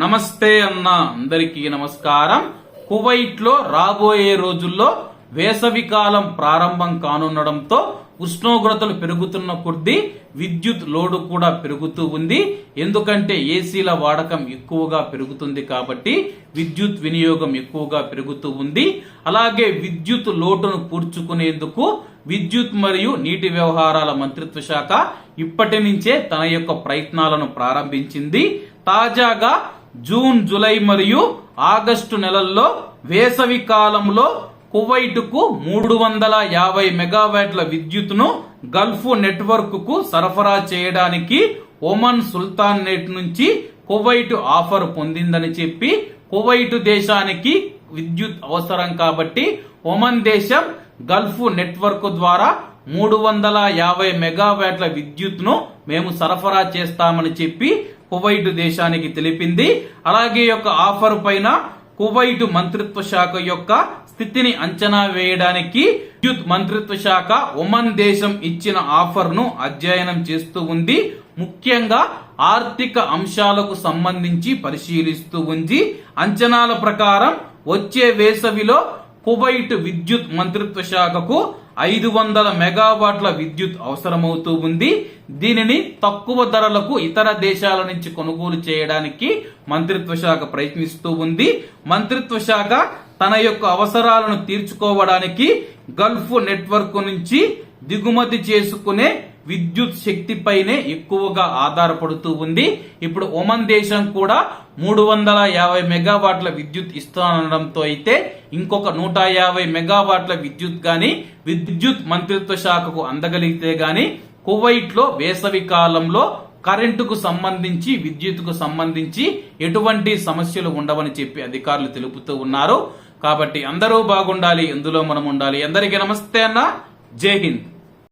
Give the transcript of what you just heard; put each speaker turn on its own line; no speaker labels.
నమస్తే అన్న అందరికీ నమస్కారం. కువైట్లో రాబోయే రోజుల్లో వేసవి కాలం ప్రారంభం కానుండడంతో ఉష్ణోగ్రతలు పెరుగుతున్న కొద్దీ విద్యుత్ లోడు కూడా పెరుగుతూ ఉంది. ఎందుకంటే ఏసీల వాడకం ఎక్కువగా పెరుగుతుంది కాబట్టి విద్యుత్ వినియోగం ఎక్కువగా పెరుగుతూ ఉంది. అలాగే విద్యుత్ లోటును పూడ్చుకునేందుకు విద్యుత్ మరియు నీటి వ్యవహారాల మంత్రిత్వ శాఖ ఇప్పటి నుంచే తన యొక్క ప్రయత్నాలను ప్రారంభించింది. తాజాగా జూన్ జూలై మరియు ఆగస్టు నెలల్లో వేసవి కాలంలో కువైట్కు మూడు వందల యాభై మెగావాట్ల విద్యుత్ను గల్ఫ్ నెట్వర్క్కు సరఫరా చేయడానికి ఒమన్ సుల్తాన్ నెట్ నుంచి కువైట్ ఆఫర్ పొందిందని చెప్పి కువైట్ దేశానికి విద్యుత్ అవసరం కాబట్టి ఒమన్ దేశం గల్ఫ్ నెట్వర్క్ ద్వారా మూడు వందల యాభై మెగావాట్ల విద్యుత్ను మేము సరఫరా చేస్తామని చెప్పి కువైట్ దేశానికి తెలిపింది. అలాగే యొక్క ఆఫర్ పైన కువైట్ మంత్రిత్వ శాఖ యొక్క స్థితిని అంచనా వేయడానికి విద్యుత్ మంత్రిత్వ శాఖ ఒమన్ దేశం ఇచ్చిన ఆఫర్ను అధ్యయనం చేస్తూ ఉంది. ముఖ్యంగా ఆర్థిక అంశాలకు సంబంధించి పరిశీలిస్తూ ఉంది. అంచనాల ప్రకారం వచ్చే వేసవిలో కువైట్ విద్యుత్ మంత్రిత్వ శాఖకు ఐదు వందల మెగావాట్ల విద్యుత్ అవసరమవుతూ ఉంది. దీనిని తక్కువ ధరలకు ఇతర దేశాల నుంచి కొనుగోలు చేయడానికి మంత్రిత్వ శాఖ ప్రయత్నిస్తూ ఉంది. మంత్రిత్వ శాఖ తన యొక్క అవసరాలను తీర్చుకోవడానికి గల్ఫ్ నెట్వర్క్ నుంచి దిగుమతి చేసుకునే విద్యుత్ శక్తిపైనే ఎక్కువగా ఆధారపడుతూ ఉంది. ఇప్పుడు ఒమన్ దేశం కూడా మూడు వందల యాభై మెగావాట్ల విద్యుత్ ఇస్తానడంతో అయితే ఇంకొక నూట యాభై మెగావాట్ల విద్యుత్ గాని విద్యుత్ మంత్రిత్వ శాఖకు అందగలిగితే గాని కువైట్లో వేసవి కాలంలో కరెంటుకు సంబంధించి విద్యుత్కు సంబంధించి ఎటువంటి సమస్యలు ఉండవని చెప్పి అధికారులు తెలుపుతూ ఉన్నారు. కాబట్టి అందరూ బాగుండాలి ఎందులో మనం ఉండాలి. అందరికీ నమస్తే అన్న. జై హింద్.